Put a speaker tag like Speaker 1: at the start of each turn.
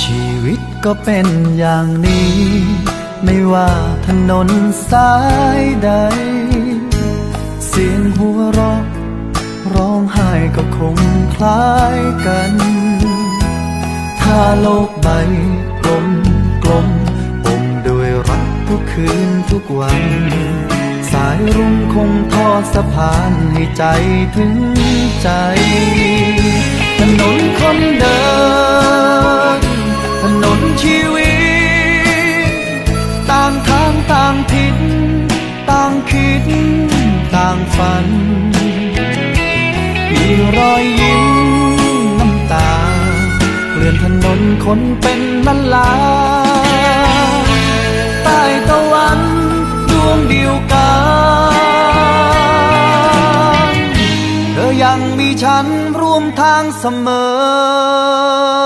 Speaker 1: ชีวิตก็เป็นอย่างนี้ ไม่ว่าถนนสายใด เสียงหัวเราะร้องไห้ก็คงคล้ายกัน ถ้าโลกใบกลมกลมอมด้วยรักทุกคืนทุกวัน สายรุ้งคงทอดสะพานให้ใจถึงใจ คิดต่างฝัน มีรอยยิ้มน้ำตาเกลื่อนถนนคนเป็นล้านลาใต้ตะวันดวงเดียวกันเธอยังมีฉันร่วมทางเสมอ